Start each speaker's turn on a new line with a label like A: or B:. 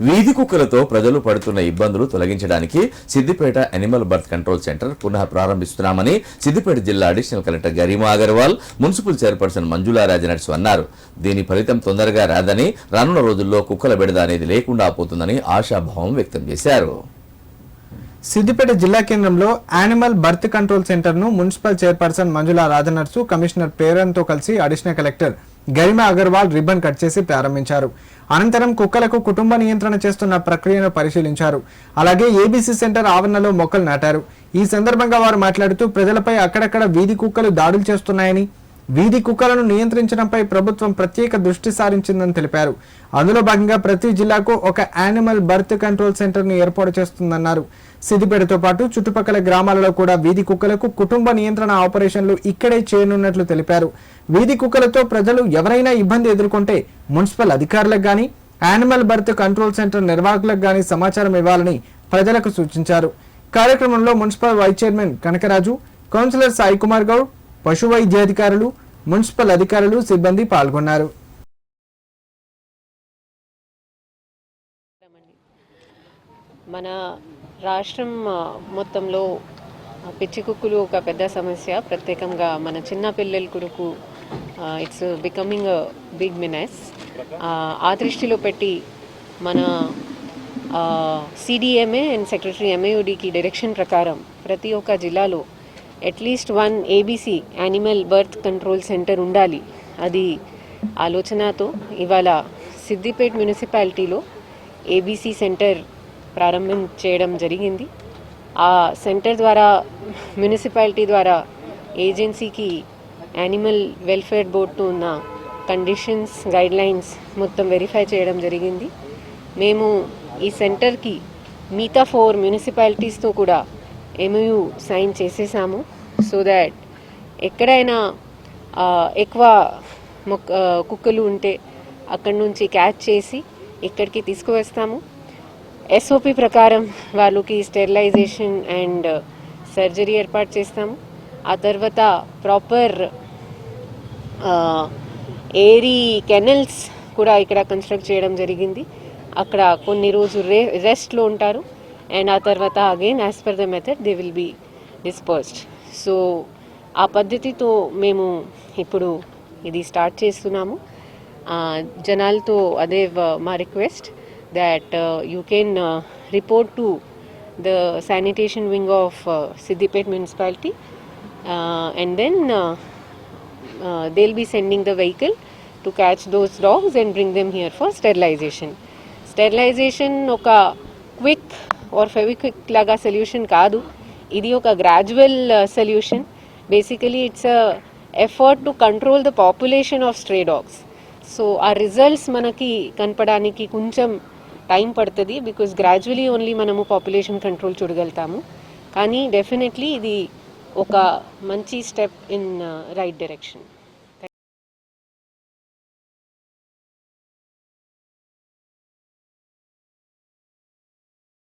A: వీధి కుక్కలతో ప్రజలు పడుతున్న ఇబ్బందులు తొలగించడానికి Siddipet animal birth control centre పునః ప్రారంభిస్తున్నామని సిద్దిపేట జిల్లా additional collector Garima Agarwal municipal chairperson Manjula Rajanarsu అన్నారు. దీని ఫలితం తొందరగా రాదని రానున్న రోజుల్లో కుక్కల బెడద అనేది లేకుండా పోతుందని ఆశాభావం వ్యక్తం చేశారు.
B: సిద్దిపేట జిల్లా కేంద్రంలో యానిమల్ బర్త్ కంట్రోల్ సెంటర్ను municipal chairperson Manjula Rajanarsu commissioner ప్రేరణతో కలిసి additional collector Garima Agarwal ribbon cut చేసి ప్రారంభించారు. అనంతరం కుక్కలకు కుటుంబ నియంత్రణ చేస్తున్న ప్రక్రియను పరిశీలించారు. అలాగే ఏబీసీ సెంటర్ ఆవరణలో మొక్కలు నాటారు. ఈ సందర్భంగా వారు మాట్లాడుతూ ప్రజలపై అక్కడక్కడ వీధి కుక్కలు దాడులు చేస్తున్నాయని వీధి కుక్కలను నియంత్రించడంపై ప్రభుత్వం ప్రత్యేక దృష్టి సారించిందని తెలిపారు. అందులో భాగంగా ప్రతి జిల్లాకు ఒక యానిమల్ బర్త్ కంట్రోల్ సెంటర్ను ఏర్పాటు చేస్తుందన్నారు. సిద్దిపేటతో పాటు చుట్టుపక్కల గ్రామాలలో కూడా వీధి కుక్కలకు కుటుంబ నియంత్రణ ఆపరేషన్లు ఇక్కడే చేయనున్నట్లు తెలిపారు. వీధి కుక్కలతో ప్రజలు ఎవరైనా ఇబ్బంది ఎదుర్కొంటే మున్సిపల్ అధికారులకు గాని యానిమల్ బర్త్ కంట్రోల్ సెంటర్ నిర్వాహకులకు గాని సమాచారం ఇవ్వాలని ప్రజలకు సూచించారు. కార్యక్రమంలో municipal vice chairman Kanakaraju councillor Sai Kumar Goud పశు వైద్యాధికారులు మున్సిపల్ అధికారులు సిబ్బంది పాల్గొన్నారు.
C: మన రాష్ట్రం మొత్తంలో పిచ్చి కుక్కులు ఒక పెద్ద సమస్య. ప్రత్యేకంగా మన చిన్న పిల్లల కొడుకు ఇట్స్ బికమింగ్ బిగ్ మినెస్ ఆ దృష్టిలో పెట్టి మన సిడిఎంఏ అండ్ సెక్రటరీ ఎంఏయుడికి డైరెక్షన్ ప్రకారం ప్రతి ఒక్క జిల్లాలో at least one ABC animal birth control centre ఉండాలి. అది ఆలోచనతో ఇవాళ సిద్దిపేట్ మున్సిపాలిటీలో ఏబీసీ సెంటర్ ప్రారంభం చేయడం జరిగింది. ఆ సెంటర్ ద్వారా మున్సిపాలిటీ ద్వారా ఏజెన్సీకి యానిమల్ వెల్ఫేర్ బోర్డుతో ఉన్న కండిషన్స్ గైడ్లైన్స్ మొత్తం వెరిఫై చేయడం జరిగింది. మేము ఈ సెంటర్కి మిగతా ఫోర్ మున్సిపాలిటీస్తో కూడా ఎంయూ సైన్ చేసేసాము సో దాట్ ఎక్కడైనా ఎక్కువ మొక్క కుక్కలు ఉంటే అక్కడి నుంచి క్యాచ్ చేసి ఇక్కడికి తీసుకువస్తాము. ఎస్ఓపి ప్రకారం వాళ్ళకి స్టెరిలైజేషన్ అండ్ సర్జరీ ఏర్పాటు చేస్తాము. ఆ తర్వాత ప్రాపర్ ఏరీ కెనల్స్ కూడా ఇక్కడ కన్స్ట్రక్ట్ చేయడం జరిగింది. అక్కడ కొన్ని రోజులు రే రెస్ట్లో ఉంటారు. అండ్ ఆ తర్వాత again as per the method they will be dispersed so ఆ పద్ధతితో మేము ఇప్పుడు ఇది స్టార్ట్ చేస్తున్నాము. జనాలతో అదే మా request that you can report to the sanitation wing of Siddipet municipality and then they will be sending the vehicle to catch those dogs and bring them here for sterilisation sterilisation ఒక quick or Fevikwik లాగా solution కాదు. ఇది ఒక gradual solution basically it's a effort to control the population of stray dogs so ఆ results మనకి కనపడానికి కొంచెం time పడుతుంది బికాస్ గ్రాడ్యువలీ ఓన్లీ మనము పాపులేషన్ కంట్రోల్ చూడగలుగుతాము. కానీ డెఫినెట్లీ ఇది ఒక మంచి స్టెప్ ఇన్ రైట్ డైరెక్షన్